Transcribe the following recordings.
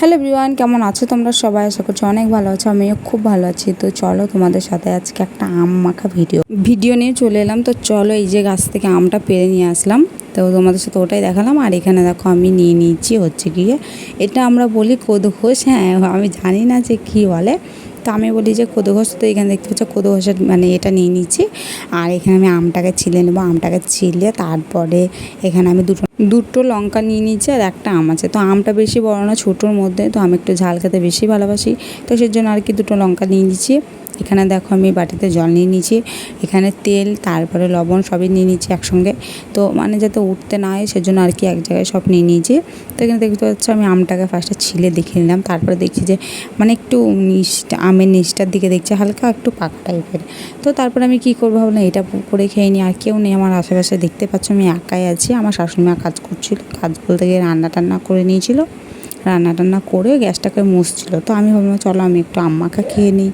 Hello everyone, কেমন আছো তোমরা সবাই? আশা করছ অনেক ভালো আছো, আমিও খুব ভালো আছি। তো চলো তোমাদের সাথে আজকে একটা আম মাখা ভিডিও ভিডিও নিয়ে চলে এলাম। তো চলো এই যে গাছ থেকে আমটা পেরে নিয়ে আসলাম। তো তোমাদের সাথে ওটাই দেখালাম। আর এখানে দেখো আমি নিয়ে নিয়েছি হচ্ছে গিয়ে, এটা আমরা বলি কোদঘোষ। হ্যাঁ আমি জানি না যে কী বলে। তো আমি বলি যে কোদঘোষ তো এখানে দেখতে পাচ্ছ কোদঘোষের মানে এটা নিয়ে নিচ্ছি। আর এখানে আমি আমটাকে ছিলে নেব, আমটাকে ছিলে তারপরে এখানে আমি দুটো দুটো লঙ্কা নিয়ে নিচ্ছি আর একটা আম আছে। তো আমটা বেশি বড় না, ছোটোর মধ্যে, তো আমি একটু ঝাল খেতে বেশি ভালোবাসি। তো সেই জন্য আর কি দুটো লঙ্কা নিয়ে নিচ্ছি। এখানে দেখো আমি বাটিতে জল নিয়ে নিয়েছি, এখানে তেল, তারপরে লবণ সবই নিয়ে নিচ্ছি একসঙ্গে। তো মানে যাতে উঠতে না হয়, সেজন্য আর কি এক জায়গায় সব নিয়ে নিয়েছি। তো এখানে দেখতে পাচ্ছ আমি আমটাকে ফার্স্টে ছিলে দেখে নিলাম, তারপরে দেখছি যে মানে একটু নিচটা আমের নিচটার দিকে দেখছি, হালকা একটু পাকা টাইপের তো তারপরে আমি কী করব ভাবলাম, এটা করে খেয়ে নিই, আর কেউ নেই আমার আশেপাশে। দেখতে পাচ্ছ আমি একাই আছি, আমার শাশুড়িমা কাজ করছিল, কাজ বলতে গিয়ে রান্না টান্না করে নিয়েছিল। রান্না টান্না করে গ্যাসটাকে মুছছিল। তো আমি ভাবলাম, চলো আমি একটু আম মাখা খেয়ে নিই।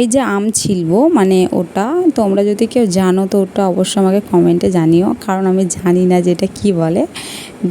এই যে আম ছিলবো মানে ওটা, তোমরা যদি কেউ জানো তো ওটা অবশ্যই আমাকে কমেন্টে জানিও, কারণ আমি জানি না যে এটা কী বলে।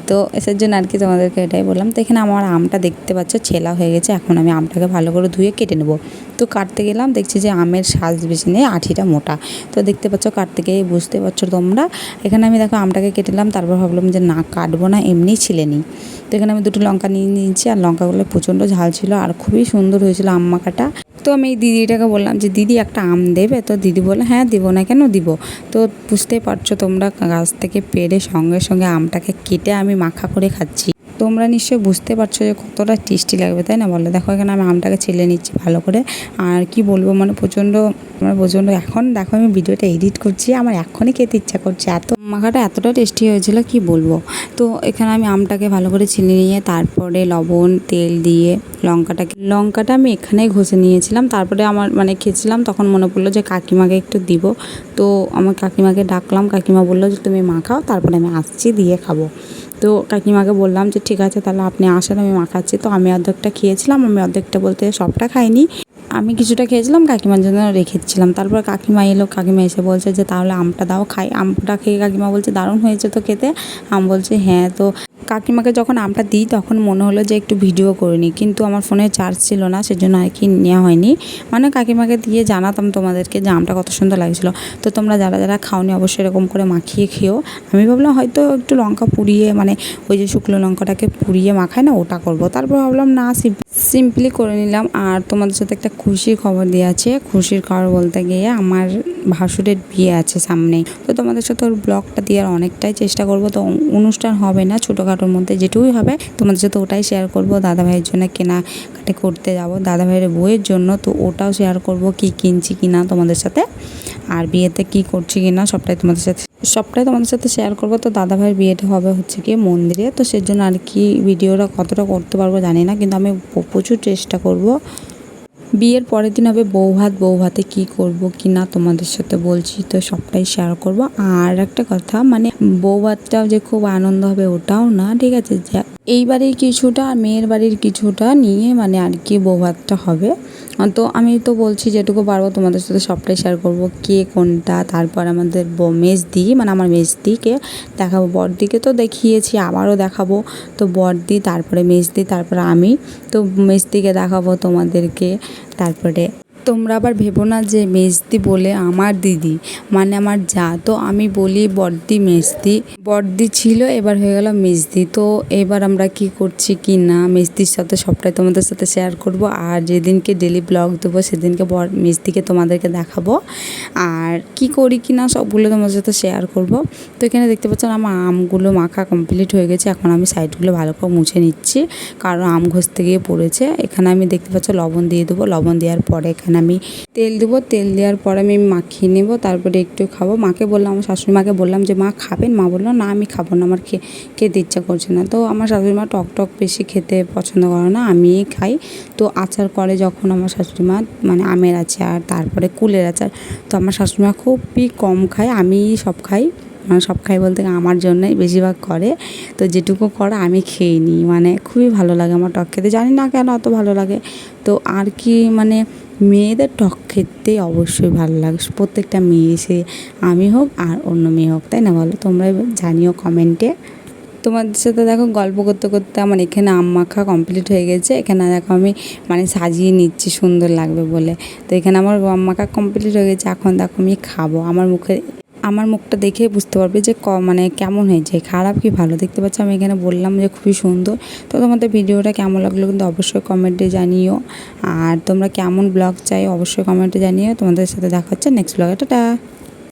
তো এসের জন্য আর কি তোমাদেরকে এটাই বললাম। তো এখানে আমার আমটা দেখতে পাচ্ছ, ছেলা হয়ে গেছে, এখন আমি আমটাকে ভালো করে ধুয়ে কেটে নেব। তো কাটতে গেলাম, দেখছি যে আমের সাজ বেশি নেই, আঠিটা মোটা। তো দেখতে পাচ্ছ, কাটতে গিয়ে বুঝতে পারছ তোমরা। এখানে আমি দেখো আমটাকে কেটেলাম তারপর ভাবলাম যে না, কাটবো না এমনিই ছিলে নিই। তো এখানে আমি দুটো লঙ্কা নিয়ে নিয়েছি, আর লঙ্কাগুলো প্রচণ্ড ঝাল ছিল, আর খুবই সুন্দর হয়েছিল আম মাখাটা। তো আমি এই দিদিটাকে বললাম যে, দিদি, একটা আম দেবে? তো দিদি বলে হ্যাঁ দিব না কেন দিব? তো বুঝতেই পারছ তোমরা, গাছ থেকে পেরে সঙ্গে সঙ্গে আমটাকে কেটে আমি মাখা করে খাচ্ছি। তোমরা নিশ্চয়ই বুঝতে পারছ যে কতটা টেস্টি লাগবে, তাই না বলো? দেখো এখানে আমি আমটাকে ছেলে নিচ্ছি ভালো করে। আর কি বলব মানে প্রচণ্ড মানে প্রচণ্ড, এখন দেখো আমি ভিডিওটা এডিট করছি, আমার এখনই খেতে ইচ্ছা করছে। এত মাখাটা এতটা টেস্টি হয়েছিল, কি বলব? তো এখানে আমি আমটাকে ভালো করে ছিলে নিয়ে তারপরে লবণ, তেল দিয়ে লঙ্কাটাকে, লঙ্কাটা আমি এখানেই ঘষে নিয়েছিলাম। তারপরে আমার মানে খেয়েছিলাম, তখন মনে পড়ল যে কাকিমাকে একটু দিব। তো আমার কাকিমাকে ডাকলাম, কাকিমা বলল যে তুমি মাখাও, তারপরে আমি আসছি, দিয়ে খাব। তো কাকিমাকে বললাম যে, ঠিক আছে, তাহলে আপনি আসেন, আমি মাখাচ্ছি। তো আমি অর্ধেকটা খেয়েছিলাম, আমি অর্ধেকটা বলতে সবটা খাইনি। আমি কিছুটা খেয়েছিলাম, কাকিমার জন্য রেখেছিলাম তারপর কাকিমা এলো, কাকিমা এসে বলছে যে, তাহলে আমটা দাও, খাই। আমটা খেয়ে কাকিমা বলছে, দারুণ হয়েছে তো খেতে। আম বলছে হ্যাঁ তো কাকিমাকে যখন আমটা দিই, তখন মনে হলো যে একটু ভিডিও করে নিই কিন্তু আমার ফোনে চার্জ ছিল না, সেজন্য আর কি নেওয়া হয়নি। মানে কাকিমাকে দিয়ে জানাতাম তোমাদেরকে যে আমটা কত সুন্দর লাগছিল। তো তোমরা যারা যারা খাওনি, অবশ্যই এরকম করে মাখিয়ে খেও। আমি ভাবলাম হয়তো একটু লঙ্কা পুড়িয়ে মানে ওই যে শুকনো লঙ্কাটাকে পুড়িয়ে মাখায় না, ওটা করব। তারপর ভাবলাম, না সিম্পলি করে নিলাম। আর তোমাদের সাথে একটা খুশির খবর দিয়ে আছে। খুশির খবর বলতে গিয়ে আমার ভাসুরের বিয়ে আছে সামনেই তো তোমাদের সাথে ওর ব্লগটা দেওয়ার অনেকটাই চেষ্টা করব। তো অনুষ্ঠান হবে না, ছোটোখাটোর মধ্যে যেটুকুই হবে, তোমাদের সাথে ওটাই শেয়ার করব। দাদা ভাইয়ের জন্য কেনাকাটি করতে যাব দাদা ভাইয়ের বইয়ের জন্য। তো ওটাও শেয়ার করব, কি কিনছি কি না তোমাদের সাথে। আর বিয়েতে কি করছি কি না সবটাই তোমাদের সাথে সবটাই তোমাদের সাথে শেয়ার করব। তো দাদা ভাইয়ের বিয়েটা হবে হচ্ছে কি মন্দিরে। তো সেজন্য আর কি ভিডিওটা কতটা করতে পারব জানি না, কিন্তু আমি প্রচুর চেষ্টা করব। বিয়ের পরের দিন হবে বউ ভাত, বউ ভাতে কী করব কি না তোমাদের সাথে বলছি, তো সবটাই শেয়ার করব। আর একটা কথা মানে বউ ভাতটাও যে খুব আনন্দ হবে ওটাও না, ঠিক আছে? এই বাড়ির কিছুটা মেয়ের বাড়ির কিছুটা নিয়ে মানে আর কি বউ ভাতটা হবে। তো আমি তো বলছি যেটুকু পারব তোমাদের সাথে সবটাই শেয়ার করব, কে কোনটা, তারপর আমাদের মেজদি মানে আমার মেজদিকে দেখাবো, বড়দিকে তো দেখিয়েছি আবারও দেখাবো। তো বড়দি, তারপরে মেজদি, তারপরে আমি, তো মেজদিকে দেখাবো তোমাদেরকে। তারপরে তোমরা আবার ভেবো না যে মেজদি বলে আমার দিদি মানে আমার যা। তো আমি বলি বড়দি মেজদি। বড়দি ছিল, এবার হয়ে গেল মেজদি। তো এবার আমরা কি করছি কি না, মেজদির সাথে সবটাই তোমাদের সাথে শেয়ার করব। আর যেদিনকে ডেলি ব্লগ দেবো, সেদিনকে বড় মেজদিকে তোমাদেরকে দেখাবো। আর কি করি কি না, সবগুলো তোমাদের সাথে শেয়ার করব। তো এখানে দেখতে পাচ্ছ আমার আমগুলো মাখা কমপ্লিট হয়ে গেছে। এখন আমি সাইডগুলো ভালো করে মুছে নিচ্ছি। কারণ আম ঘষতে গিয়ে পড়েছে। এখানে আমি দেখতে পাচ্ছ লবণ দিয়ে দেবো। লবণ দেওয়ার পরে এখানে আমি তেল দেবো, তেল দেওয়ার পরে আমি মাখিয়ে নেব, তারপরে একটু খাব। মাকে বললাম, আমার শাশুড়ি মাকে বললাম যে, মা, খাবেন? মা বলল, না, আমি খাব না, আমার খেতে ইচ্ছা করছে না। তো আমার শাশুড়ি মা টক টক বেশি খেতে পছন্দ করে না, আমিই খাই। তো আচার করে যখন আমার শাশুড়ি মা মানে আমের আচার, তারপরে কুলের আচার, তো আমার শাশুড়ি মা খুবই কম খায়, আমিই সব খাই। মানে সব খাই বলতে আমার জন্যই বেশিরভাগ করে। তো যেটুকু করে আমি খেয়ে নিই মানে খুবই ভালো লাগে আমার টক খেতে। জানি না কেন অত ভালো লাগে। তো আর কি মানে মেয়েদের টক খেতে অবশ্যই ভালো লাগে। প্রত্যেকটা মেয়ে সে আমি হোক আর অন্য মেয়ে হোক, তাই না বলো? তোমরা জানিও কমেন্টে। তোমাদের সাথে দেখো গল্প করতে করতে আমার এখানে আম মাখা কমপ্লিট হয়ে গেছে। এখানে দেখো আমি মানে সাজিয়ে নিচ্ছি, সুন্দর লাগবে বলে। তো এখানে আমার আম মাখা কমপ্লিট হয়ে গেছে। এখন দেখো আমি খাব। আমার মুখে আমার মুখটা দেখে বুঝতে পারবে যে ক মানে কেমন হয়েছে, খারাপ কি ভালো? দেখতে পাচ্ছ আমি এখানে বললাম যে খুবই সুন্দর। তো তোমাদের ভিডিওটা কেমন লাগল কিন্তু অবশ্যই কমেন্টে জানিও। আর তোমরা কেমন ব্লগ চাই অবশ্যই কমেন্টে জানিও। তোমাদের সাথে দেখা হচ্ছে নেক্সট ব্লগে টাটা!